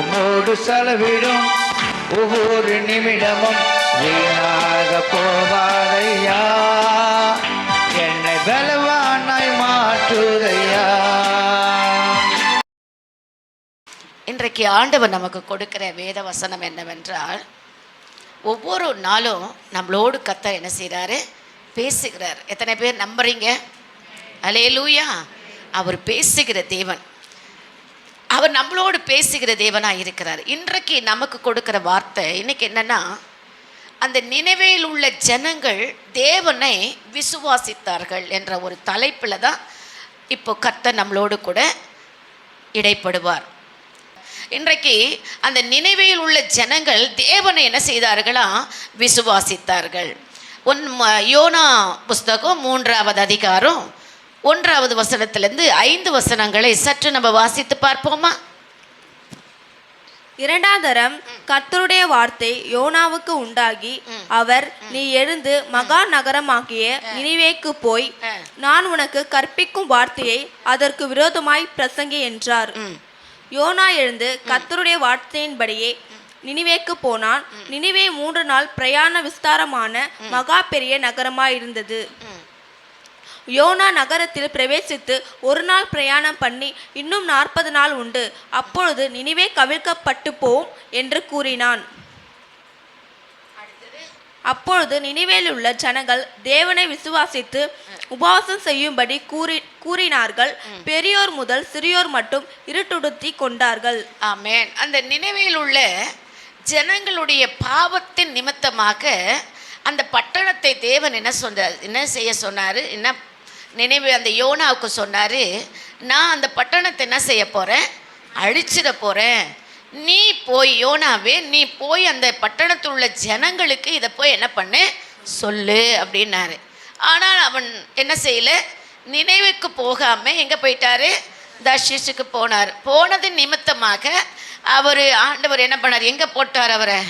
உன்னோடு செலவிடும் ஒவ்வொரு நிமிடமும் வீணாக போகாதையா என்னை பலவானாய் மாற்றுதையா? இன்றைக்கு ஆண்டவர் நமக்கு கொடுக்கிற வேத வசனம் என்னவென்றால் ஒவ்வொரு நாளும் நம்மளோடு கத்த என்ன செய்கிறாரு பேசுகிறார். எத்தனை பேர் நம்புறீங்க? அலேலூயா அவர் பேசுகிற தேவன். அவர் நம்மளோடு பேசுகிற தேவனாக இருக்கிறார். இன்றைக்கு நமக்கு கொடுக்குற வார்த்தை இன்னைக்கு என்னென்னா அந்த நினைவையில் உள்ள ஜனங்கள் தேவனை விசுவாசித்தார்கள் என்ற ஒரு தலைப்பில் தான் இப்போ கர்த்தர் நம்மளோடு கூட இடைப்படுவார். இன்றைக்கு அந்த நினைவையில் உள்ள ஜனங்கள் தேவனை என்ன செய்தார்களா? விசுவாசித்தார்கள். ஒன் ம- யோனா புஸ்தகம் மூன்றாவது அதிகாரம் ஒன்றாவது வசனத்திலிருந்து ஐந்து வசனங்களை சற்று நம்ம வாசித்து பார்ப்போமா? இரண்டாம் தரம் கர்த்தருடைய வார்த்தை யோனாவுக்கு உண்டாகி அவர் நீ எழுந்து மகா நகரமாகிய நினிவேக்கு போய். நான் உனக்கு கற்பிக்கும் வார்த்தையை அதற்கு விரோதமாய் பிரசங்கி என்றார். யோனா எழுந்து கர்த்தருடைய வார்த்தையின்படியே நினிவேக்கு போனான். நினிவே மூன்று நாள் பிரயாண விஸ்தாரமான மகா பெரிய நகரமாயிருந்தது. யோனா நகரத்தில் பிரவேசித்து ஒரு நாள் பிரயாணம் பண்ணி இன்னும் நாற்பது நாள் உண்டு. அப்பொழுது நினிவே கவிழ்க்கப்பட்டு போம் என்று கூறினான். அப்பொழுது நினிவேல் உள்ள ஜனங்கள் தேவனை விசுவாசித்து உபவாசம் செய்யும்படி கூறி கூறினார்கள். பெரியோர் முதல் சிறியோர் மட்டும் இருட்டுடுத்தி கொண்டார்கள். ஆமென். அந்த நினைவில் உள்ள ஜனங்களுடைய பாவத்தின் நிமித்தமாக அந்த பட்டணத்தை தேவன் என்ன சொன்னார் என்ன செய்ய சொன்னார்? என்ன நினைவு அந்த யோனாவுக்கு சொன்னார் நான் அந்த பட்டணத்தை என்ன செய்ய போகிறேன் அழிச்சிட போகிறேன் நீ போய் யோனாவே நீ போய் அந்த பட்டணத்தில் உள்ள ஜனங்களுக்கு இதை போய் என்ன பண்ணு? சொல்லு அப்படின்னாரு. ஆனால் அவன் என்ன செய்யல? நினைவுக்கு போகாமல் எங்கே போயிட்டாரு? தர்ஷிஷுக்கு போனார். போனது நிமித்தமாக அவர் ஆண்டவர் என்ன பண்ணார்? எங்கே போட்டார் அவரை?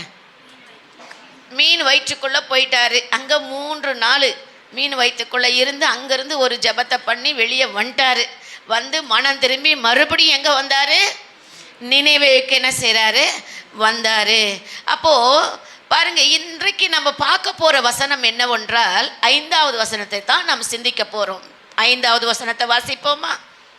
மீன் வயிற்றுக்குள்ளே போயிட்டாரு. அங்கே மூன்று நாள் மீன் வயிற்றுக்குள்ளே இருந்து அங்கேருந்து ஒரு ஜெபத்தை பண்ணி வெளியே வந்துட்டார். வந்து மனம் திரும்பி மறுபடியும் எங்கே வந்தார்? நினைவுக்கு என்ன செய்கிறாரு வந்தார். அப்போது பாருங்க இன்றைக்கு நம்ம பார்க்க போகிற வசனம் என்னவென்றால் ஐந்தாவது வசனத்தை தான் நாம் சிந்திக்க போகிறோம் ஐந்தாவது வசனத்தை வாசிப்போமா?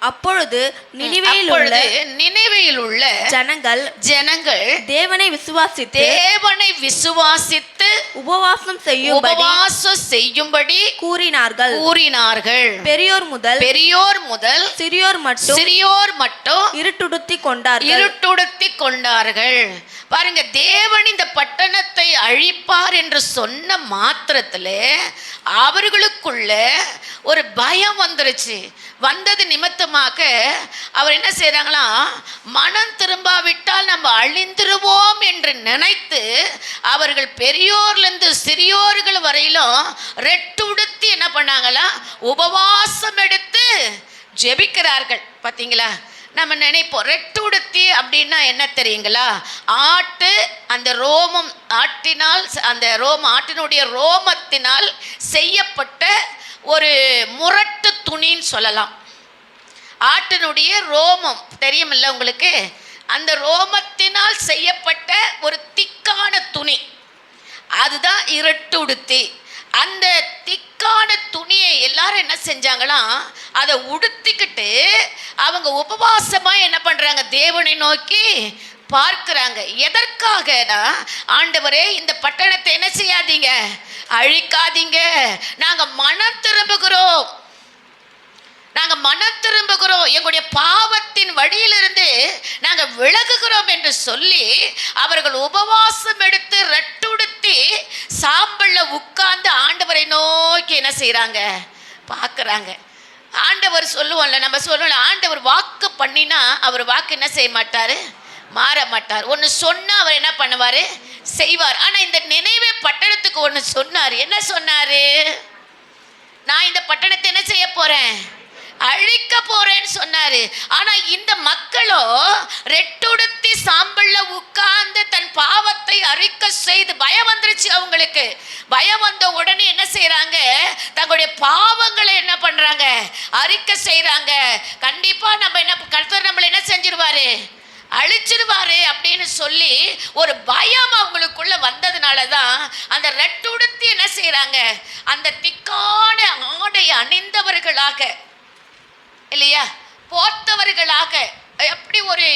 அப்பொழுது நினிவேயில் உள்ள நினைவில் உள்ள ஜனங்கள் ஜனங்கள் தேவனை விசுவாசித்து தேவனை விசுவாசித்து உபவாசம் செய்யும்படி உபவாசம் செய்யும்படி கூறினார்கள். கூறினார்கள். பெரியோர் முதல் பெரியோர் முதல் சிறியோர் மட்டும் சிறியோர் மட்டும் இருட்டுடுத்தி கொண்டார்கள். இருட்டுடுத்தி கொண்டார்கள். பாருங்க தேவன் இந்த பட்டணத்தை அழிப்பார் என்று சொன்ன மாத்திரத்திலே அவர்களுக்குள்ள ஒரு பயம் வந்துருச்சு. வந்தது நிமித்தமாக அவர் என்ன செய்கிறாங்களாம் மனம் திரும்பாவிட்டால் நம்ம அழிந்துருவோம் என்று நினைத்து அவர்கள் பெரியோர்லேருந்து சிறியோர்கள் வரையிலும் ரெட்டுடுத்தி என்ன பண்ணாங்களா? உபவாசம் எடுத்து ஜெபிக்கிறார்கள். பார்த்தீங்களா நம்ம நினைப்போம் ரெட்டுடுத்தி அப்படின்னா என்ன தெரியுங்களா? ஆட்டு அந்த ரோமம் ஆட்டினால் அந்த ரோம ஆட்டினுடைய ரோமத்தினால் செய்யப்பட்ட ஒரு முரட்டு துணின்னு சொல்லலாம். ஆட்டினுடைய ரோமம். தெரியுமில்ல உங்களுக்கு? அந்த ரோமத்தினால் செய்யப்பட்ட ஒரு திக்கான துணி. அதுதான் இரட்டு உடுத்தி. அந்த திக்கான துணியை எல்லாரும் என்ன செஞ்சாங்களாம் அதை உடுத்திக்கிட்டு அவங்க உபவாசமாக என்ன பண்ணுறாங்க தேவனை நோக்கி பார்க்குறாங்க. எதற்காகனா? ஆண்டவரே இந்த பட்டணத்தை என்ன செய்யாதீங்க? அழிக்காதீங்க. நாங்கள் மனம் திரும்புகிறோம். நாங்க மன திரும்புகிறோம். எங்களுடைய பாவத்தின் வழியிலிருந்து நாங்க விலகுகிறோம் என்று சொல்லி அவர்கள் உபவாசம் எடுத்து ரெட்டுடுத்தி சாம்பல்ல உட்கார்ந்து ஆண்டவரை நோக்கி என்ன செய்கிறாங்க பார்க்குறாங்க. ஆண்டவர் சொல்லுவோம்ல நம்ம சொல்லுவோம்ல ஆண்டவர் வாக்கு பண்ணினா அவர் வாக்கு என்ன செய்ய மாட்டார்? மாற மாட்டார். ஒன்று சொன்னால் அவர் என்ன பண்ணுவார்? செய்வார். ஆனால் இந்த நினைவே பட்டணத்துக்கு ஒன்று சொன்னார். என்ன சொன்னார்? நான் இந்த பட்டணத்தை என்ன செய்ய போகிறேன் அழிக்க போறேன்னு சொன்னாரு. ஆனா இந்த மக்களோ ரெட்டுடுத்தி சாம்பல்ல உட்கார்ந்து தன் பாவத்தை அறிக்க செய்து பயம் வந்துருச்சு அவங்களுக்கு. பயம் வந்த உடனே என்ன செய்யறாங்க தங்களுடைய பாவங்களை என்ன பண்றாங்க? அறிக்க செய்யறாங்க கண்டிப்பா நம்ம என்ன கருத்தர் நம்மளை என்ன செஞ்சிருவாரு? அழிச்சிருவாரு அப்படின்னு சொல்லி ஒரு பயம் அவங்களுக்குள்ள வந்ததுனால தான் அந்த ரெட்டுடுத்தி என்ன செய்கிறாங்க அந்த திக்கான ஆடை அணிந்தவர்களாக இல்லையா? போர்த்தவர்களாக எப்படி ஒரு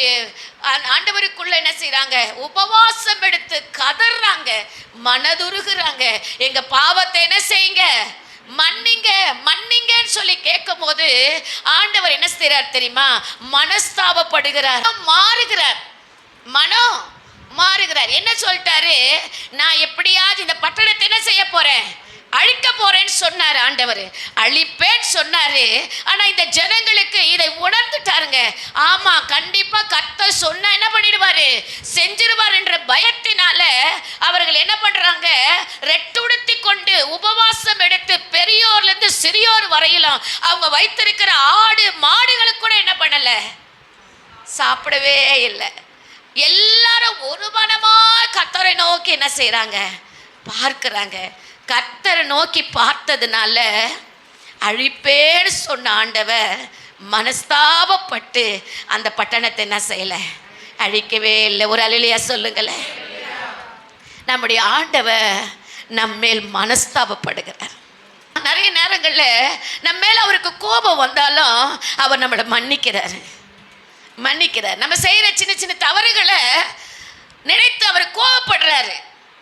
ஆண்டவருக்குள்ள என்ன செய்கிறாங்க உபவாசம் எடுத்து கதறாங்க மனதுருகுறாங்க. எங்க பாவத்தை என்ன செய்யுங்க? மன்னிங்க மன்னிங்கன்னு சொல்லி கேட்கும் போது ஆண்டவர் என்ன செய்றார் தெரியுமா? மனஸ்தாபப்படுகிறார். மாறுகிறார். மனம் மாறுகிறார். என்ன சொல்லிட்டாரு? நான் எப்படியாவது இந்த பட்டணத்தை என்ன செய்ய போறேன்? அழிக்க போறேன்னு சொன்னார் ஆண்டவர். அழிப்பேன்னு சொன்னாரு. ஆனா இந்த ஜனங்களுக்கு இதை உணர்ந்துட்டாருங்க. ஆமா கண்டிப்பா கத்த சொன்னா என்ன பண்ணிடுவாரு? செஞ்சிருவார் என்ற பயத்தினால அவர்கள் என்ன பண்றாங்க? ரெட்டுடுத்தி கொண்டு உபவாசம் எடுத்து பெரியோர்ல இருந்து சிறியோர் வரையிலும் அவங்க வைத்திருக்கிற ஆடு மாடுகளுக்கு கூட என்ன பண்ணல? சாப்பிடவே இல்லை. எல்லாரும் ஒரு மனமா கத்தரை நோக்கி என்ன செய்கிறாங்க பார்க்குறாங்க. கத்தரை நோக்கி பார்த்ததுனால அழிப்பேன்னு சொன்ன ஆண்டவர் மனஸ்தாபப்பட்டு அந்த பட்டணத்தை என்ன செய்யலை? அழிக்கவே இல்லை. ஒரு அலிலியா சொல்லுங்களேன். நம்முடைய ஆண்டவர் நம்மேல் மனஸ்தாபப்படுகிறார். நிறைய நேரங்களில் நம்ம மேல அவருக்கு கோபம் வந்தாலும் அவர் நம்மளை மன்னிக்கிறார். மன்னிக்கிறார். நம்ம செய்கிற சின்ன சின்ன தவறுகளை நினைத்து அவர் கோபப்படுறாரு.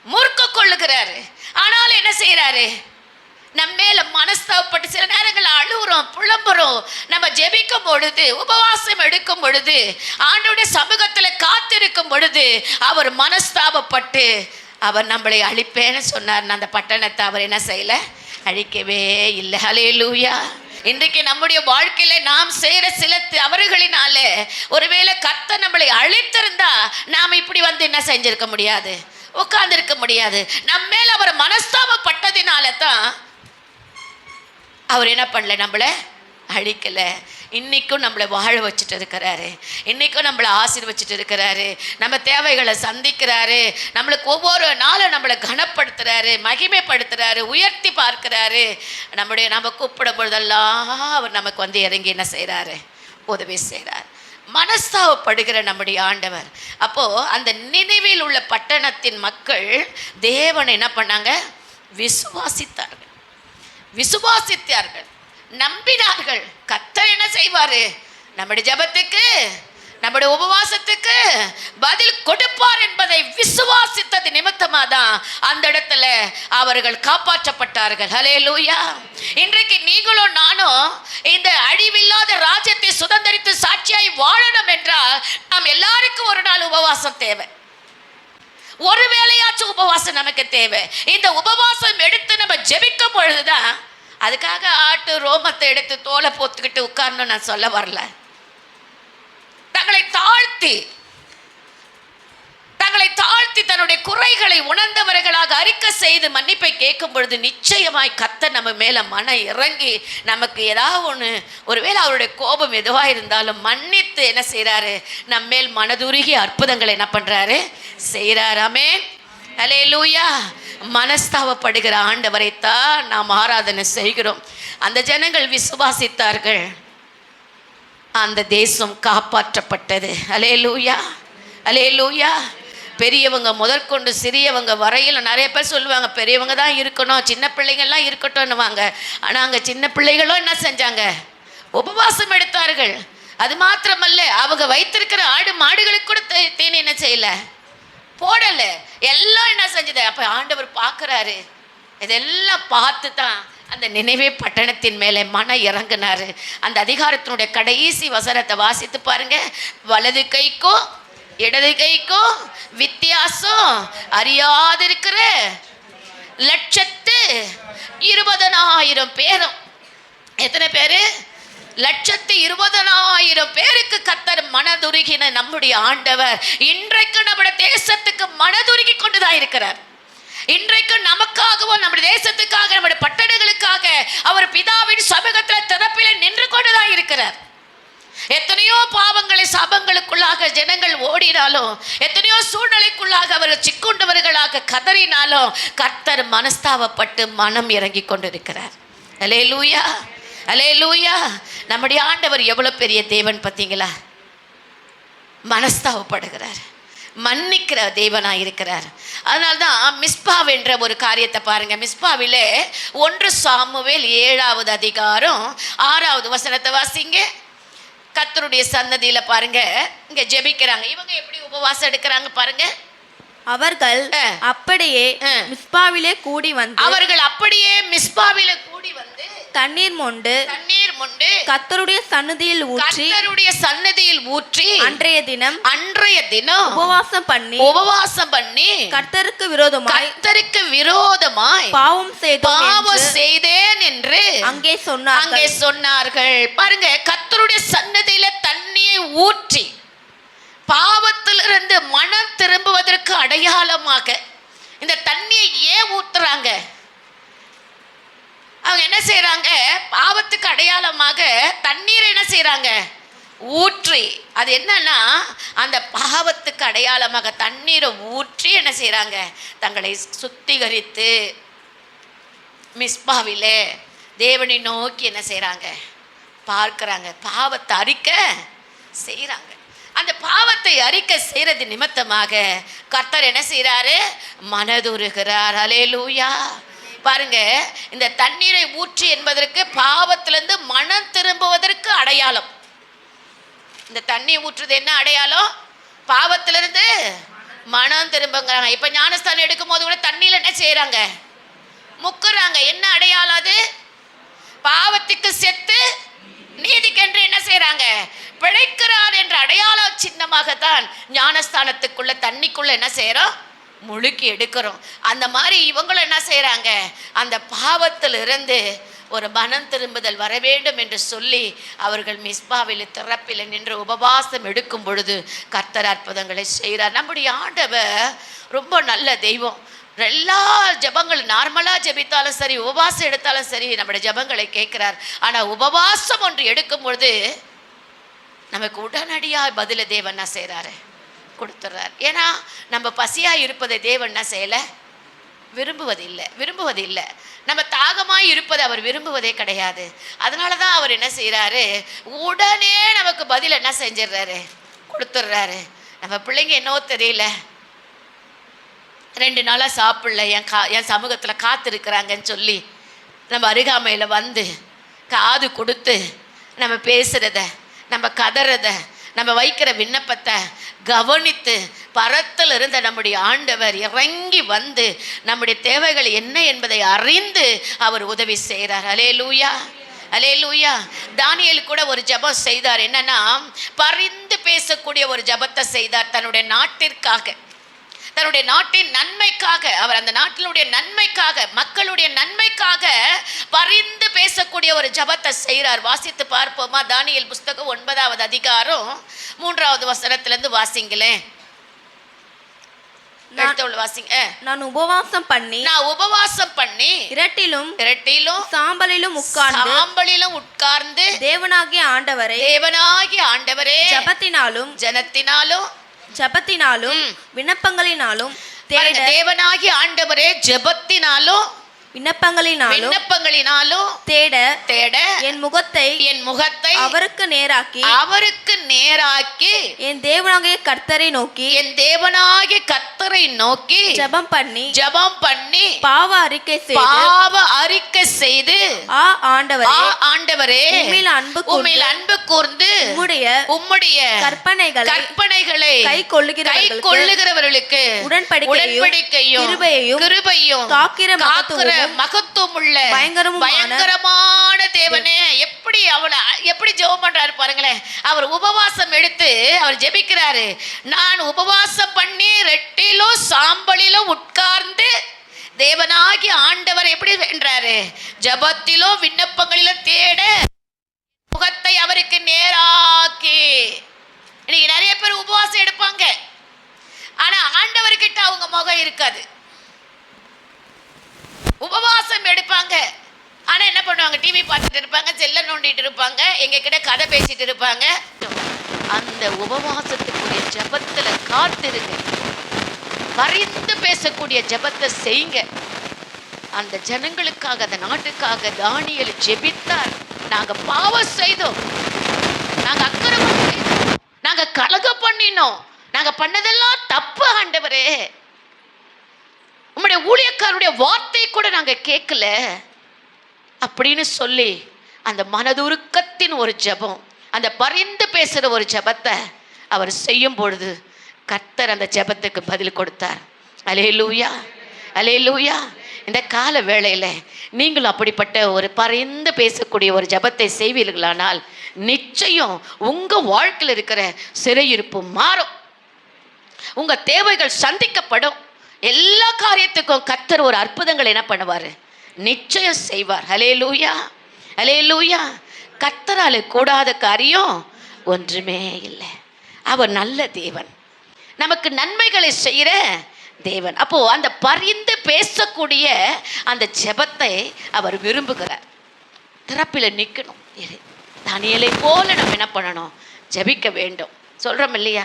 முறுக்க கொள்ளுகிறாரு ஆனாலும் என்ன செய்யறாரு நம்ம மேல மனஸ்தாபப்பட்டு சில நேரங்கள் அழுகுறோம் புலம்புறோம். நம்ம ஜெபிக்கும் பொழுது உபவாசம் எடுக்கும் பொழுது ஆண்டோடைய சமூகத்துல காத்திருக்கும் பொழுது அவர் மனஸ்தாபப்பட்டு அவர் நம்மளை அழிப்பேன்னு சொன்னார். அந்த பட்டணத்தை அவர் என்ன செய்யல? அழிக்கவே இல்லை. ஹலே லூயா இன்றைக்கு நம்முடைய வாழ்க்கையில நாம் செய்யற சில தவறுகளினால ஒருவேளை கத்த நம்மளை அழித்திருந்தா நாம் இப்படி வந்து என்ன செஞ்சிருக்க முடியாது? உட்கார்ந்திருக்க முடியாது. நம்ம மேல அவர் மனஸ்தாபப்பட்டதினால தான் அவர் என்ன பண்ணல? நம்மளை அழிக்கலை. இன்றைக்கும் நம்மளை வாழ வச்சுட்டு இருக்கிறாரு. இன்றைக்கும் நம்மளை ஆசீர்வச்சிட்டு இருக்கிறாரு. நம்ம தேவைகளை சந்திக்கிறாரு. நம்மளுக்கு ஒவ்வொரு நாளும் நம்மளை கனப்படுத்துகிறாரு மகிமைப்படுத்துறாரு உயர்த்தி பார்க்குறாரு. நம்முடைய நம்ம கூப்பிடும் பொழுதெல்லாம் அவர் நமக்கு வந்து இறங்கி என்ன செய்கிறாரு உதவி செய்கிறார் மனஸ்தாபப்படுகிற நம்முடைய ஆண்டவர். அப்போது அந்த நினைவில் உள்ள பட்டணத்தின் மக்கள் தேவனை என்ன பண்ணாங்க? விசுவாசித்தார்கள். விசுவாசித்தார்கள். நம்பினார்கள். கத்தர் என்ன செய்வார்? நம்முடைய ஜெபத்துக்கு நம்முடைய உபவாசத்துக்கு பதில் கொடுப்பார் என்பதை விசுவாசித்தது நிமித்தமாக தான் அந்த இடத்துல அவர்கள் காப்பாற்றப்பட்டார்கள். ஹலே லூயா இன்றைக்கு நீங்களும் நானும் இந்த அழிவில்லாத ராஜ்யத்தை சுதந்திரித்து சாட்சியாய் வாழணும் என்றால் நாம் எல்லாருக்கும் ஒரு நாள் உபவாசம் தேவை. ஒரு வேளையாச்சும் உபவாசம் நமக்கு தேவை. இந்த உபவாசம் எடுத்து நம்ம ஜெபிக்கும் பொழுதுதான் அதுக்காக ஆட்டு ரோமத்தை எடுத்து தோலை போத்துக்கிட்டு உட்காரணும் நான் சொல்ல வரல. தங்களை தாழ்த்தி தங்களை தாழ்த்தி தன்னுடைய குறைகளை உணர்ந்தவர்களாக அறிக்கை செய்து மன்னிப்பை கேட்கும் பொழுது நிச்சயமாய் கத்த நம்ம மேல மன இறங்கி நமக்கு ஏதாவது ஒன்று ஒருவேளை அவருடைய கோபம் எதுவாக இருந்தாலும் மன்னித்து என்ன செய்கிறாரு நம்ம மேல் மனதுருகி அற்புதங்களை என்ன பண்றாரு? செய்கிறாராமே அலே லூயா மனஸ்தாவப்படுகிற ஆண்டவரைத்தான் நாம் ஆராதனை செய்கிறோம். அந்த ஜனங்கள் விசுவாசித்தார்கள். அந்த தேசம் காப்பாற்றப்பட்டது. அலே லூயா அலே லூயா பெரியவங்க முதற்கொண்டு சிறியவங்க வரையில் நிறைய பேர் சொல்லுவாங்க பெரியவங்க தான் இருக்கணும் சின்ன பிள்ளைங்கள்லாம் இருக்கட்டும்னுவாங்க. ஆனால் அங்கே சின்ன பிள்ளைகளும் என்ன செஞ்சாங்க? உபவாசம் எடுத்தார்கள். அது மாத்திரமல்ல அவங்க வைத்திருக்கிற ஆடு மாடுகளுக்கு கூட தீ- தீனி என்ன செய்யல? போடலை. எல்லாம் என்ன செஞ்சது? அப்போ ஆண்டவர் பார்க்குறாரு. இதெல்லாம் பார்த்து தான் அந்த நினைவே பட்டணத்தின் மேலே மன இறங்குனாரு. அந்த அதிகாரத்தினுடைய கடைசி வசனத்தை வாசித்து பாருங்க. வலது கைக்கும் இடது கைக்கும் வித்தியாசம் அறியாதிருக்கிற லட்சத்து இருபதனாயிரம் பேரும். எத்தனை பேரு? லட்சத்து இருபதனாயிரம் பேருக்கு கத்தர் மனதுருகின நம்முடைய ஆண்டவர் இன்றைக்கு நம்முடைய தேசத்துக்கு மனதுருகி கொண்டுதான் இருக்கிறார். இன்றைக்கு நமக்காகவும் நம்முடைய தேசத்துக்காக நம்முடைய பட்டணங்களுக்காக அவர் பிதாவின் சமூகத்தில் திறப்பில் நின்று கொண்டுதான் இருக்கிறார். எத்தனையோ பாவங்களை சாபங்களுக்குள்ளாக ஜனங்கள் ஓடினாலும் எத்தனையோ சூழ்நிலைக்குள்ளாக அவர்கள் சிக்குண்டவர்களாக கதறினாலும் கர்த்தர் மனஸ்தாவப்பட்டு மனம் இறங்கி கொண்டிருக்கிறார். அலே லூயா அலே லூயா நம்முடைய ஆண்டவர் எவ்வளவு பெரிய தேவன் பார்த்தீங்களா? மனஸ்தாவப்படுகிறார் மன்னிக்கிற தேவனாக இருக்கிறார். அதனால தான் மிஸ்பாவ் என்ற ஒரு காரியத்தை பாருங்கள் மிஸ்பாவிலே ஒன்று சாமுவேல் ஏழாவது அதிகாரம் ஆறாவது வசனத்தை வாசிங்க. கத்தருடைய சன்னதியில பாருங்க இங்க ஜெபிக்கிறாங்க இவங்க எப்படி உபவாசம் எடுக்கிறாங்க பாருங்க அவர்கள். அப்படியே. மிஸ்பாவிலே கூடி வந்து அவர்கள் அப்படியே மிஸ்பாவில கூடி வந்து தண்ணீர் மொண்டு தண்ணீர் முண்டு கத்தருடைய சன்னதியில் ஊற்றி கர்த்தருடைய சன்னதியில் ஊற்றி அன்றைய தினம் அன்றைய தினம் உபவாசம் பண்ணி உபவாசம் பண்ணி கர்த்தருக்கு விரோதமாய் கர்த்தருக்கு விரோதமாய் பாவம் செய்தோம் பாவம் செய்தேன் என்று அங்கே அங்கே சொன்னார்கள். பாருங்க கர்த்தருடைய சன்னதியில தண்ணியை ஊற்றி பாவத்திலிருந்து மனம் திரும்புவதற்கு அடையாளமாக இந்த தண்ணியை ஏன் ஊத்துறாங்க? அவங்க என்ன செய்கிறாங்க பாவத்துக்கு அடையாளமாக தண்ணீரை என்ன செய்கிறாங்க ஊற்றி. அது என்னன்னா அந்த பாவத்துக்கு அடையாளமாக தண்ணீரை ஊற்றி என்ன செய்கிறாங்க தங்களை சுத்திகரித்து மிஸ்பாவிலே தேவனை நோக்கி என்ன செய்கிறாங்க பார்க்குறாங்க. பாவத்தை அறிக்க செய்கிறாங்க அந்த பாவத்தை அறிக்க செய்கிறது நிமித்தமாக கர்த்தர் என்ன செய்கிறாரு மனதுருகிறார். அலேலூயா பாருங்க இந்த தண்ணீரை ஊற்று என்பதற்கு பாவத்திலிருந்து மனம் திரும்புவதற்கு அடையாளம். இந்த தண்ணி ஊற்றுறது என்ன அடையாளம்? பாவத்திலிருந்து மனம் திரும்புங்கிறாங்க. இப்போ ஞானஸ்தானம் எடுக்கும் போது கூட தண்ணியில் என்ன செய்கிறாங்க முக்குறாங்க. என்ன அடையாளம் அது? பாவத்துக்கு செத்து நீதிக்கென்று என்ன செய்கிறாங்க பிழைக்கிறார் என்ற அடையாள சின்னமாகத்தான் ஞானஸ்தானத்துக்குள்ள தண்ணிக்குள்ள என்ன செய்கிறோம் முழுக்கி எடுக்கிறோம். அந்த மாதிரி இவங்களும் என்ன செய்கிறாங்க அந்த பாவத்திலிருந்து ஒரு மனம் திரும்புதல் வர வேண்டும் என்று சொல்லி அவர்கள் மிஸ்பாவில் திறப்பில் நின்று உபவாசம் எடுக்கும் பொழுது கர்த்தர் அற்புதங்களை செய்கிறார் நம்முடைய ஆண்டவர் ரொம்ப நல்ல தெய்வம். எல்லா ஜெபங்கள் நார்மலாக ஜெபித்தாலும் சரி உபவாசம் எடுத்தாலும் சரி நம்முடைய ஜெபங்களை கேட்குறார். ஆனால் உபவாசம் ஒன்று எடுக்கும் பொழுது நமக்கு உடனடியாக பதில தேவன் என்ன செய்கிறாரு கொடுத்துட்றார் ஏன்னா நம்ம பசியாக இருப்பதை தேவன் என்ன செய்யலை? விரும்புவதில்லை. விரும்புவதில்லை. நம்ம தாகமாக இருப்பதை அவர் விரும்புவதே கிடையாது. அதனால தான் அவர் என்ன செய்கிறாரு உடனே நமக்கு பதில் என்ன செஞ்சிடுறாரு? கொடுத்துட்றாரு. நம்ம பிள்ளைங்க என்னவோ தெரியல. ரெண்டு நாளாக சாப்பிடல. என் கா என் சமூகத்தில் காத்திருக்கிறாங்கன்னு சொல்லி நம்ம அருகாமையில் வந்து காது கொடுத்து நம்ம பேசுகிறத நம்ம கதறதை நம்ம வைக்கிற விண்ணப்பத்தை கவனித்து பரத்தில் இருந்த நம்முடைய ஆண்டவர் இறங்கி வந்து நம்முடைய தேவைகள் என்ன என்பதை அறிந்து அவர் உதவி செய்கிறார். அலே லூயா அலே லூயா தானியல் கூட ஒரு ஜெபம் செய்தார். என்னன்னா பரிந்து பேசக்கூடிய ஒரு ஜெபத்தை செய்தார் தன்னுடைய நாட்டிற்காக. தன்னுடைய நாட்டின் நன்மைக்காக அவர் அந்த நாட்டினுடைய நன்மைக்காக மக்களுடைய நன்மைக்காக பரிந்து பேசக்கூடிய ஒரு ஜபத்தை செய்கிறார் வாசித்து பார்ப்போமா? தானியல் புஸ்தகம் ஒன்பதாவது அதிகாரம் மூன்றாவது வசனத்திலிருந்து வாசிங்களேன் நான்- உபவாசம் பண்ணி நான் உபவாசம் பண்ணி இரட்டிலும் இரட்டிலும் சாம்பலிலும் உட்கார்ந்து சாம்பலிலும் உட்கார்ந்து தேவனாகிய ஆண்டவரை தேவனாகிய ஆண்டவரே ஜபத்தினாலும் ஜனத்தினாலும் ஜபத்தினாலும். விண்ணப்பங்களினாலும் தேவனாகிய ஆண்டவரே ஜெபத்தினாலும் விண்ணப்பங்களினாலும் விண்ணப்பங்களினாலும் தேட தேட என் முகத்தை என் முகத்தை அவருக்கு நேராக்கி அவருக்கு நேராக்கி என் தேவனாகிய கர்த்தரை நோக்கி என் தேவனாகிய கர்த்தரை நோக்கி ஜெபம் பண்ணி ஜெபம் பண்ணி பாவ அறிக்கை செய்து பாவ அறிக்கை செய்து ஆ ஆ ஆண்டவரே ஆண்டவரே உம்மில் அன்பு கூர்ந்து உம்மில் அன்பு கூர்ந்து உம்முடைய உம்முடைய கற்பனைகளை கற்பனைகளை கை கை கொள்ளுகிறவர்களுக்கு உடன்படிக்கையும் கிருபையையும் கிருபையும் காக்கிற மகத்துவம் உள்ள பயங்கரமான தேவனே. எப்படி அவளை எப்படி ஜெபம் பண்றாரு பாருங்களேன். அவர் உபவாசம் எடுத்து அவர் ஜெபிக்கிறாரு. நான் உபவாசம் பண்ணி ரெட்டிலும் சாம்பலிலும் உட்கார்ந்து தேவனாகி ஆண்டவர் எப்படி என்றாரு ஜபத்திலும் விண்ணப்பங்களிலும் தேட முகத்தை அவருக்கு நேராக்கி. இன்னைக்கு நிறைய பேர் உபவாசம் எடுப்பாங்க. ஆனா ஆண்டவர்கிட்ட அவங்க முகம் இருக்காது. உபவாசம் எடுப்பாங்க. ஆனால் என்ன பண்ணுவாங்க? டிவி பார்த்துட்டு இருப்பாங்க செல்ல நோண்டிட்டு இருப்பாங்க எங்ககிட்ட கதை பேசிட்டு இருப்பாங்க. அந்த உபவாசத்துக்குரிய ஜபத்தில் காத்திருங்க. பரிந்து பேசக்கூடிய ஜெபத்தை செய்யுங்க. அந்த ஜனங்களுக்காக அந்த நாட்டுக்காக தானியல் ஜெபித்தார் நாங்க பாவம் செய்தோம். நாங்க அக்கிரமம் செய்தோம். நாங்க கலகம் பண்ணினோம் நாங்க பண்ணதெல்லாம் தப்பு ஆண்டவரே. உம்முடைய ஊழியக்காரருடைய வார்த்தை கூட நாங்கள் கேட்கல. அப்படின்னு சொல்லி அந்த மனதுருக்கத்தின் ஒரு ஜெபம் அந்த பரிந்து பேசுகிற ஒரு ஜெபத்தை அவர் செய்யும் பொழுது கர்த்தர் அந்த ஜெபத்துக்கு பதில் கொடுத்தார். அலே லூயா அலே லூயா இந்த கால வேளையில் நீங்களும் அப்படிப்பட்ட ஒரு பரிந்து பேசக்கூடிய ஒரு ஜெபத்தை செய்வீர்களானால் நிச்சயம் உங்கள் வாழ்க்கையில் இருக்கிற சிறையிருப்பு மாறும். உங்கள் தேவைகள் சந்திக்கப்படும். எல்லா காரியத்துக்கும் கத்தர் ஒரு அற்புதங்கள் என்ன பண்ணுவார்? நிச்சயம் செய்வார். ஹலே லூயா ஹலே லூயா கத்தரால் கூடாத காரியம் ஒன்றுமே இல்லை. அவர் நல்ல தேவன். நமக்கு நன்மைகளை செய்கிற தேவன். அப்போது அந்த பரிந்து பேசக்கூடிய அந்த ஜெபத்தை அவர் விரும்புகிறார். திறப்பில் நிற்கணும் இரு. தானியலை போல நம்ம என்ன பண்ணணும்? ஜெபிக்க வேண்டும். சொல்கிறோம் இல்லையா?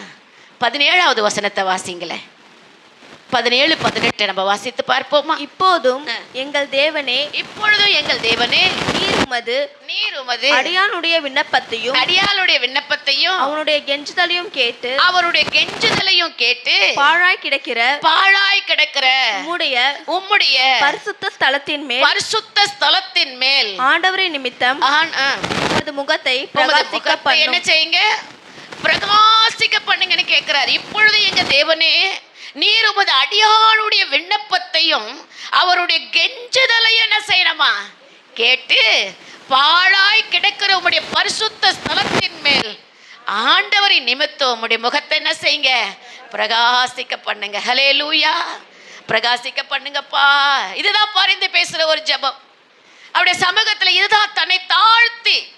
பதினேழாவது வசனத்தை வாசிங்களேன். பதினேழு பதினெட்டு நம்ம வாசித்து பார்ப்போமா இப்போதும். எங்கள் தேவனே இப்பொழுதும் எங்கள் தேவனே நீர் உமது நீர் உமது அடியானுடைய விண்ணப்பத்தையும் அடியாளுடைய விண்ணப்பத்தையும் அவனுடைய கெஞ்சுதலையும் கேட்டு அவருடைய கெஞ்சுதலையும் கேட்டு பாழாய் கிடக்கிற பாழாய் கிடக்கிற உம்முடைய உம்முடைய பரிசுத்த ஸ்தலத்தின் மேல் பரிசுத்த ஸ்தலத்தின் மேல் ஆண்டவரின் நிமித்தம். உமது முகத்தை பிரகாசிக்க என்ன செய்யுங்க பிரகாசிக்க பண்ணுங்கன்னு கேட்கிறார் இப்பொழுது எங்க தேவனே நீர் உமது அடியானுடைய விண்ணப்பத்தையும் அவருடைய கெஞ்சுதலையும் என்ன செய்யணுமா? கேட்டு பாழாய் கிடக்கிற உம்முடைய பரிசுத்த ஸ்தலத்தின் மேல் ஆண்டவரின் நிமித்தம் உம்முடைய முகத்தை என்ன செய்யுங்க? பிரகாசிக்க பண்ணுங்க. ஹலே லூயா பிரகாசிக்க பண்ணுங்கப்பா. இதுதான் பரிந்து பேசுற ஒரு ஜெபம். அவருடைய சமூகத்தில் இதுதான் தன்னை தாழ்த்தி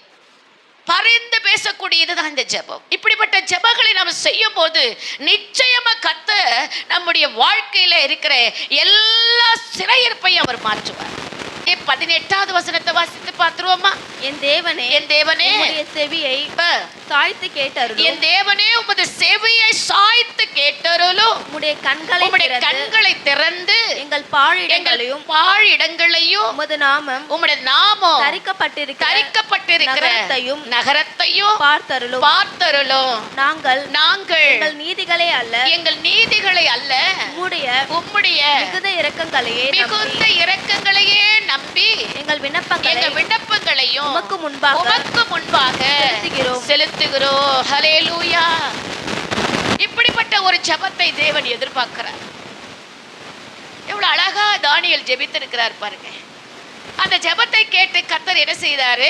பரிந்து பேசக்கூடியது தான் இந்த ஜெபம். இப்படிப்பட்ட ஜெபங்களை நம்ம செய்யும் போது நிச்சயமாக கத்த நம்முடைய வாழ்க்கையில் இருக்கிற எல்லா சிறையிருப்பையும் அவர் மாற்றுவார். ஏ, பதினெட்டாவது வசனத்தை வாசித்து பார்த்துருவோமா? என் தேவனே என் தேவனே. உம்முடைய செவியை சாய்த்து கேட்டருளும். என் தேவனே உமது செவியை சாய்த்து கேட்டருளும். உம்முடைய கண்களை உம்முடைய கண்களை திறந்து எங்கள் பாழிடங்களையும் பாழிடங்களையும் உமது நாமம் உம்முடைய நாமம் தரிக்கப்பட்டிருக்கிற தரிக்கப்பட்டிருக்கிற நகரத்தையும் நகரத்தையும் பார்த்தருளும். பார்த்தருளும். நாங்கள் நாங்கள் எங்கள் நீதிகளே அல்ல எங்கள் நீதிகளை அல்ல உம்முடைய உம்முடைய மிகுந்த இரக்கங்களையே மிகுந்த இரக்கங்களையே நம்பி எங்கள் விண்ணப்பங்களை எங்கள் விண்ணப்பங்களையும் உமக்கு முன்பாக உமக்கு முன்பாக செலுத்துகிறோம். செலுத்துகிறோம். ஹalleluya இப்படிப்பட்ட ஒரு ஜெபத்தை தேவன் எதிர்பார்க்கிறார். எவ்வளவு அழகா தானியேல் ஜெபித்திருக்கிறார் பாருங்க. அந்த ஜெபத்தை கேட்டு கர்த்தர் என்ன செய்தாரு?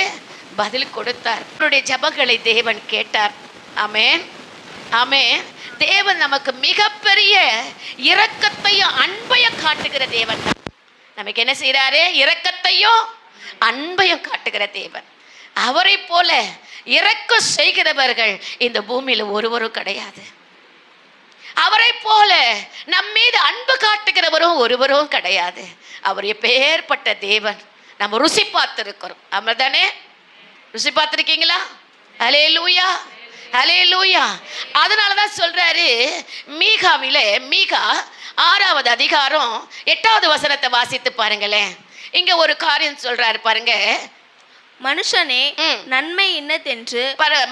பதில் கொடுத்தார். அவருடைய ஜெபங்களை தேவன் கேட்டார். ஆமென். ஆமென். தேவன் நமக்கு மிகப்பெரிய இரக்கத்தையும் அன்பையும் காட்டுகிற தேவன். தான் நமக்கு என்ன செய்கிறாரு இரக்கத்தையும் அன்பையும் காட்டுகிற தேவன். அவரை போல இறக்கம் செய்கிறவர்கள் இந்த பூமியில் ஒருவரும் கிடையாது. அவரை போல நம் மீது அன்பு காட்டுகிறவரும் ஒருவரும் கிடையாது. அவர் எப்பேற்பட்ட தேவன். நம்ம ருசி பார்த்துருக்கிறோம். அவர் தானே ருசி பார்த்துருக்கீங்களா? அலே லூயா அலே லூயா அதனால தான் சொல்கிறாரு மீகாவிலே மீகா ஆறாவது அதிகாரம் எட்டாவது வசனத்தை வாசித்து பாருங்களேன். இங்கே ஒரு காரியம் சொல்கிறாரு பாருங்க. மனுஷனே. நன்மை இன்னதென்று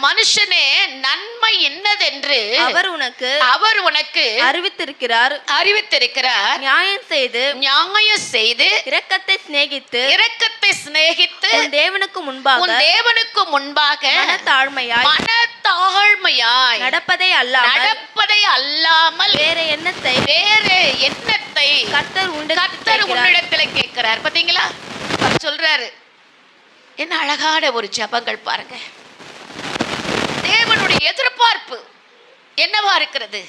மனுஷனே நன்மை என்னதென்று அவர் உனக்கு அவர் உனக்கு அறிவித்திருக்கிறார். அறிவித்திருக்கிறார். நியாயம் செய்து நியாயம் செய்து இரக்கத்தை சிநேகித்து இரக்கத்தை சிநேகித்து தேவனுக்கு முன்பாக தேவனுக்கு முன்பாக மனத்தாழ்மையாய் மனத்தாழ்மையாய் நடப்பதை அல்லாமல் நடப்பதை அல்லாமல் வேற எண்ணத்தை வேறு எண்ணத்தை கர்த்தர் உண்டு கர்த்தர் உன்னிடத்துல கேட்கிறார். பாத்தீங்களா? சொல்றாரு என்ன அழகான ஒரு ஜெபங்கள் பாருங்க. தேவனுடைய எதிர்பார்ப்பு என்னவா இருக்கிறது?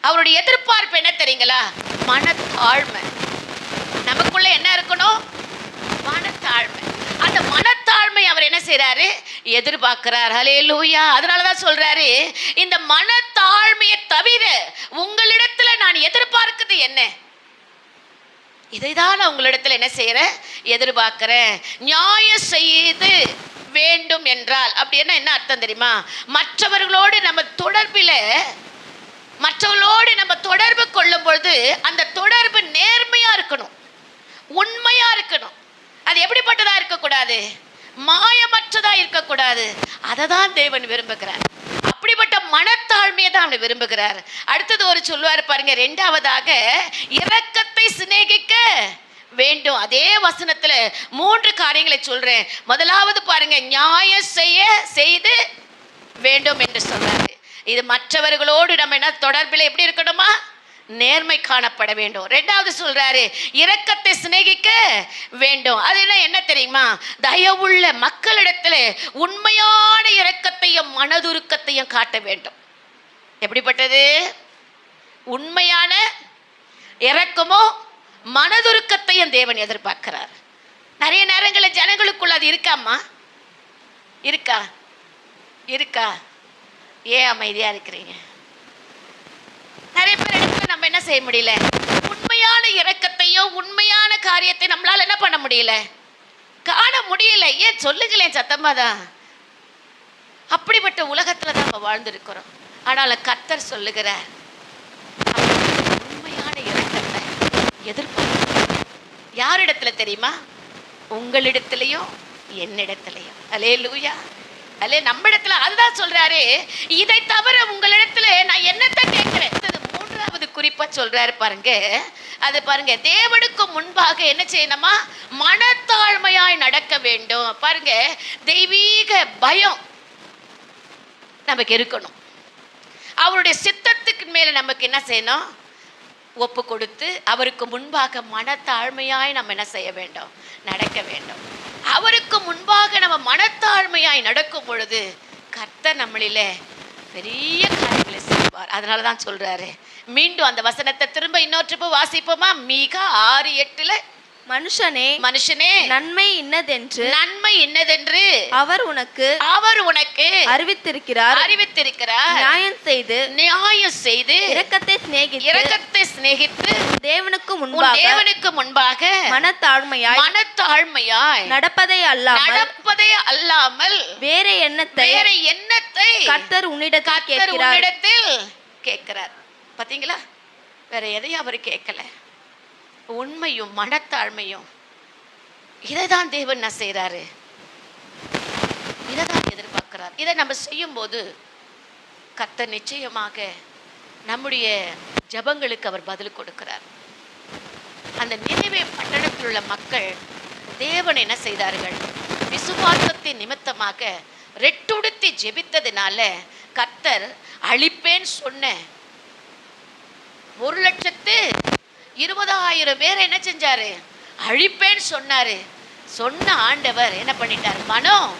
அவருடைய எதிர்பார்ப்பு என்ன தெரியுங்களா? மனத்தாழ்மை. நமக்குள்ள என்ன இருக்கணும்? மனத்தாழ்மை. அந்த மனத்தாழ்மை அவர் என்ன செய்கிறாரு எதிர்பார்க்கிறார். ஹலே லூயா அதனால தான் சொல்றாரு இந்த மனத்தாழ்மையை தவிர உங்களிடத்துல நான் எதிர்பார்க்குது என்ன? இதை தான் நான் உங்களிடத்தில் என்ன செய்கிறேன் எதிர்பார்க்கிறேன். நியாயம் செய்து வேண்டும் என்றால் அப்படின்னா என்ன அர்த்தம் தெரியுமா? மற்றவர்களோடு நம்ம தொடர்பில் மற்றவர்களோடு நம்ம தொடர்பு கொள்ளும் பொழுது அந்த தொடர்பு நேர்மையாக இருக்கணும். உண்மையாக இருக்கணும். அது எப்படிப்பட்டதாக இருக்கக்கூடாது? மாயமற்றதாக இருக்கக்கூடாது. அதை தான் தேவன் விரும்புகிறார். மனத்தாழ்மையை தான் அவனை விரும்புகிறார். அடுத்தது ஒரு சொல்லுவார் பாருங்க ரெண்டாவதாக இரக்கத்தை சிநேகிக்க வேண்டும். அதே வசனத்தில் மூன்று காரியங்களை சொல்கிறேன் முதலாவது பாருங்க நியாயம் செய்ய செய்து வேண்டும் என்று சொன்னார். இது மற்றவர்களோடு நம்ம என்ன தொடர்பில் எப்படி இருக்கணுமா? நேர்மை காணப்பட வேண்டும். ரெண்டாவது சொல்றாரு இரக்கத்தை சிநேகிக்க வேண்டும். அது என்ன என்ன தெரியுமா? தயவுள்ள மக்களிடத்துல உண்மையான இரக்கத்தையும் மனதுருக்கத்தையும் காட்ட வேண்டும். எப்படிப்பட்டது? உண்மையான இறக்கமோ மனதுருக்கத்தையும் தேவன் எதிர்பார்க்கிறார். நிறைய நேரங்களில் ஜனங்களுக்குள்ள அது இருக்காம்மா? இருக்கா? இருக்கா? ஏன் அமைதியா இருக்கிறீங்க? நிறைய பேர் நம்ம என்ன செய்ய முடியல? உண்மையான இரக்கத்தையோ உண்மையான காரியத்தை நம்மளால என்ன பண்ண முடியல? காண முடியல. ஏன்? சொல்லுங்களேன் சத்தமா தான் அப்படிப்பட்ட உலகத்துல தான் நம்ம வாழ்ந்திருக்கிறோம். ஆனால கர்த்தர் சொல்லுகிறார் உண்மையான இரக்கத்தை எதிர்பார்க்க யாரிடத்துல தெரியுமா? உங்களிடத்திலையும் என்னிடத்திலையும். அலே லூயா அலே நம்ம இடத்துல அதுதான் சொல்றாரு. இதை தவிர உங்களிடத்துல நான் என்னத்தை கேட்கிறேன்? இது மூன்றாவது குறிப்பா சொல்றாரு பாருங்க. அது பாருங்க தேவனுக்கு முன்பாக என்ன செய்யணுமா? மனத்தாழ்மையாய் நடக்க வேண்டும். பாருங்க தெய்வீக பயம் நமக்கு இருக்கணும். அவருடைய சித்தத்துக்கு மேல நமக்கு என்ன செய்யணும்? ஒப்பு கொடுத்து அவருக்கு முன்பாக மனத்தாழ்மையாய் நம்ம என்ன செய்ய வேண்டும்? நடக்க வேண்டும். அவருக்கு முன்பாக நம்ம மனத்தாழ்மையாய் நடக்கும் பொழுது கர்த்த நம்மளிலே பெரிய காரியங்களை செய்வார் அதனால தான் சொல்கிறாரு மீண்டும் அந்த வசனத்தை திரும்ப இன்னொரு ட்ரிப்பு வாசிப்போமா? மிக ஆறு எட்டில் மனுஷனே மனுஷனே நன்மை இன்னதென்று நன்மை என்னதென்று அவர் உனக்கு அவர் உனக்கு அறிவித்திருக்கிறார். அறிவித்திருக்கிறார். நியாயம் செய்து நியாயம் செய்து இரக்கத்தை சிநேகித்து இரக்கத்தை சிநேகித்து தேவனுக்கு முன்பாக தேவனுக்கு முன்பாக மனத்தாழ்மையாய் மனத்தாழ்மையாய் நடப்பதை அல்லாமல் நடப்பதே அல்லாமல் வேற எண்ணத்தை வேற எண்ணத்தை கர்த்தர் உன்னிடத்தில் கர்த்தர் உன்னிடத்தில் கேட்கிறார். பாத்தீங்களா? வேற எதையும் அவர் கேட்கல. உண்மையும் மனத்தாழ்மையும். இதை தான் தேவன் என்ன செய்கிறாரு இதை தான் எதிர்பார்க்கிறார். இதை நம்ம செய்யும்போது கர்த்தர் நிச்சயமாக நம்முடைய ஜெபங்களுக்கு அவர் பதில் கொடுக்கிறார். அந்த நினைவே பட்டணத்தில் உள்ள மக்கள் தேவன் என்ன செய்தார்கள்? விசுவாசத்தின் நிமித்தமாக ரெட்டுடுத்தி ஜெபித்ததினால கர்த்தர் அழிப்பேன் சொன்ன ஒரு லட்சத்து இருபதாயிரம் பேர் என்ன செஞ்சாரு? அழிப்பேன்னு சொன்னாரு. சொன்ன ஆண்டவர் என்ன பண்ணிட்டார்? மனம்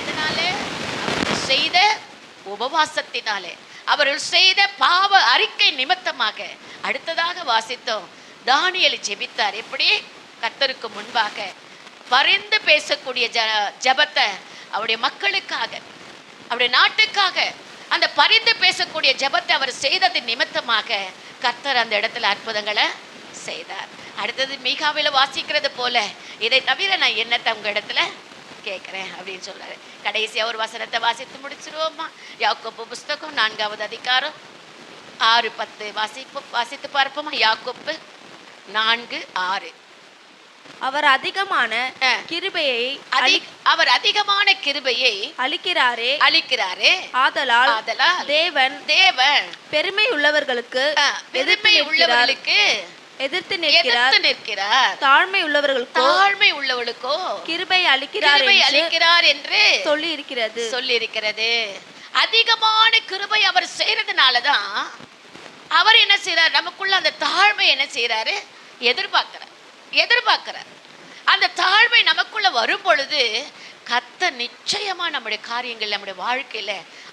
எதனால அவர்கள் செய்த உபவாசத்தினாலே அவர்கள் செய்த பாவ அறிக்கை நிமித்தமாக அடுத்ததாக வாசித்தோம். தானியேல் ஜெபித்தார். எப்படி? கத்தருக்கு முன்பாக பரிந்து பேசக்கூடிய ஜ ஜபத்தை அவருடைய மக்களுக்காக அவருடைய நாட்டுக்காக அந்த பரிந்து பேசக்கூடிய ஜெபத்தை அவர் செய்தது நிமித்தமாக கர்த்தர் அந்த இடத்துல அற்புதங்களை செய்தார். அடுத்தது மீகாவில் வாசிக்கிறது போல இதை தவிர நான் என்னத்தை உங்கள் இடத்துல கேட்குறேன்? அப்படின்னு சொல்கிறாரு கடைசியாக ஒரு வசனத்தை வாசித்து முடிச்சிருவோமா? யாக்கோப்பு புஸ்தகம் நான்காவது அதிகாரம் ஆறு பத்து வாசிப்பு வாசித்து பார்ப்போமா? யாக்கோப்பு நான்கு ஆறு. அவர் அதிகமான. கிருபையை அவர் அதிகமான கிருபையை அளிக்கிறாரே. அளிக்கிறாரே. ஆதலால் ஆதலால் தேவன் தேவன் பெருமை உள்ளவர்களுக்கு பெருமை உள்ளவர்களுக்கு எதிர்த்து நிற்கிறார். நிற்கிறார். தாழ்மை உள்ளவர்களுக்கோ தாழ்மை உள்ளவளுக்கோ கிருபை அளிக்கிறார் அளிக்கிறார் என்று சொல்லி இருக்கிறது சொல்லி இருக்கிறது அதிகமான கிருபை அவர் செய்யறதுனால தான் அவர் என்ன செய்றார்? நமக்குள்ள அந்த தாழ்மை என்ன செய்றாரு? எதிர்பார்க்கிறார். எதிர்பார்க்கிறார். அந்த தாழ்மை நமக்குள்ள வரும் பொழுது கத்த நிச்சயமா நம்முடைய காரியங்கள் நம்முடைய வாழ்க்கையில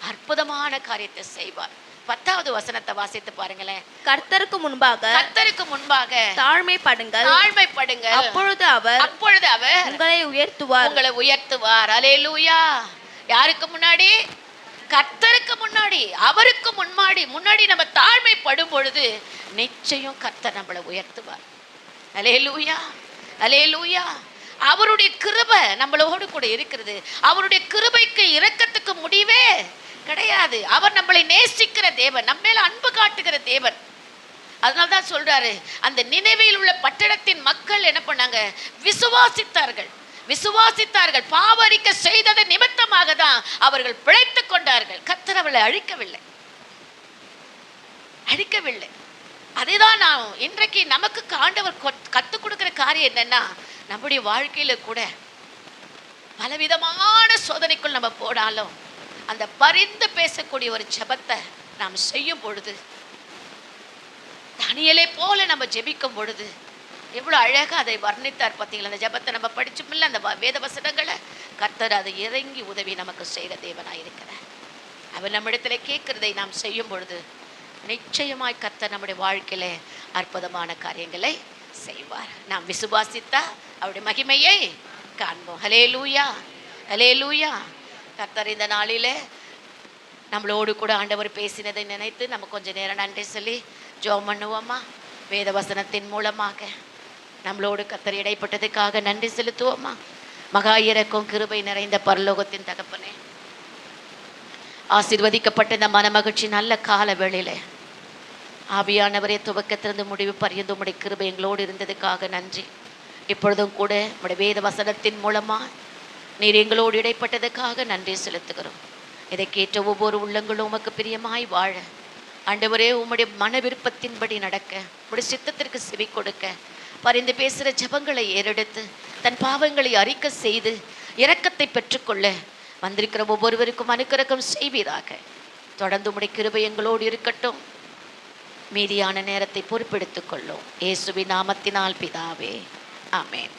அற்புதமான காரியத்தை செய்வார். பத்தாவது வசனத்தை வாசித்து பாருங்களேன். கர்த்தருக்கு முன்பாக கர்த்தருக்கு முன்பாக தாழ்மைப்படுங்கள். தாழ்மைப்படுங்க அப்பொழுது அவர் அப்பொழுது அவர் உங்களை உயர்த்துவார். உங்களை உயர்த்துவார். அலேலூயா யாருக்கு முன்னாடி? கர்த்தருக்கு முன்னாடி அவருக்கு முன்னாடி முன்னாடி நம்ம தாழ்மைப்படும் பொழுது நிச்சயம் கர்த்தர் நம்மளை உயர்த்துவார். அலே லூயா அலே லூயா அவருடைய கிருபை நம்மளோடு கூட இருக்கிறது. அவருடைய கிருபைக்கு இரக்கத்துக்கு முடிவே கிடையாது. அவர் நம்மளை நேசிக்கிற தேவன் நம்ம மேல அன்பு காட்டுகிற தேவன். அதனால தான் சொல்றாரு அந்த நினைவில் உள்ள பட்டணத்தின் மக்கள் என்ன பண்ணாங்க? விசுவாசித்தார்கள். விசுவாசித்தார்கள். பாவரிக்க செய்தது நிமித்தமாக தான் அவர்கள் பிழைத்துக் கொண்டார்கள். கத்தரவளை அவளை அழிக்கவில்லை. அழிக்கவில்லை. அதுதான் நான் இன்றைக்கு நமக்கு ஆண்டவர் கற்றுக் கத்துக் கொடுக்கிற காரியம் என்னன்னா நம்முடைய வாழ்க்கையில கூட பலவிதமான சோதனைக்குள் நம்ம போனாலும் அந்த பரிந்து பேசக்கூடிய ஒரு ஜெபத்தை நாம் செய்யும் பொழுது தனியலே போல நம்ம ஜெபிக்கும் பொழுது எவ்வளோ அழகாக அதை வர்ணித்தார் பார்த்தீங்களா? அந்த ஜெபத்தை நம்ம படிச்சோமில்ல அந்த வ- வேத வசனங்களை. கர்த்தர் அதை இறங்கி உதவி நமக்கு செய்கிற தேவனாக இருக்கிறார் அவர் நம்மிடத்தில் கேட்குறதை நாம் செய்யும் பொழுது நிச்சயமாய் கர்த்தர் நம்முடைய வாழ்க்கையில அற்புதமான காரியங்களை செய்வார். நாம் விசுவாசித்தா அவருடைய மகிமையை காண்போம். ஹலே லூயா ஹலே லூயா கர்த்தர் இந்த நாளிலே நம்மளோடு கூட ஆண்டவர் பேசினதை நினைத்து நம்ம கொஞ்ச நேரம் நன்றி சொல்லி ஜோம் பண்ணுவோமா? வேத வசனத்தின் மூலமாக நம்மளோடு கத்தர் இடைப்பட்டதுக்காக நன்றி செலுத்துவோமா? மகா இறக்கும் கிருபை நிறைந்த பரலோகத்தின் தகப்பனே. ஆசிர்வதிக்கப்பட்ட இந்த மனமகிழ்ச்சி நல்ல கால வேளையில. ஆவியானவரே துவக்கத்திலிருந்து முடிவு பரியந்து உடைய கிருபை எங்களோடு இருந்ததுக்காக நன்றி. இப்பொழுதும் கூட உடைய வேத வசனத்தின் மூலமா நீர் எங்களோடு இடைப்பட்டதுக்காக நன்றி செலுத்துகிறோம். இதை கேட்ட ஒவ்வொரு உள்ளங்களும் உமக்கு பிரியமாய் வாழ. ஆண்டவரே உம்முடைய மன விருப்பத்தின்படி நடக்க உடைய சித்தத்திற்கு செவி கொடுக்க பரிந்து பேசுகிற ஜெபங்களை ஏறெடுத்து தன் பாவங்களை அறிக்க செய்து இரக்கத்தை பெற்றுக்கொள்ள வந்திருக்கிற ஒவ்வொருவருக்கும் அனுக்கிரகம் செய்வீராக. தொடர்ந்து உடைய கிருபை எங்களோடு இருக்கட்டும். மீதியான நேரத்தை பொறுப்பெடுத்துக் கொள்ளும். இயேசுவி நாமத்தினால் பிதாவே. ஆமேன்.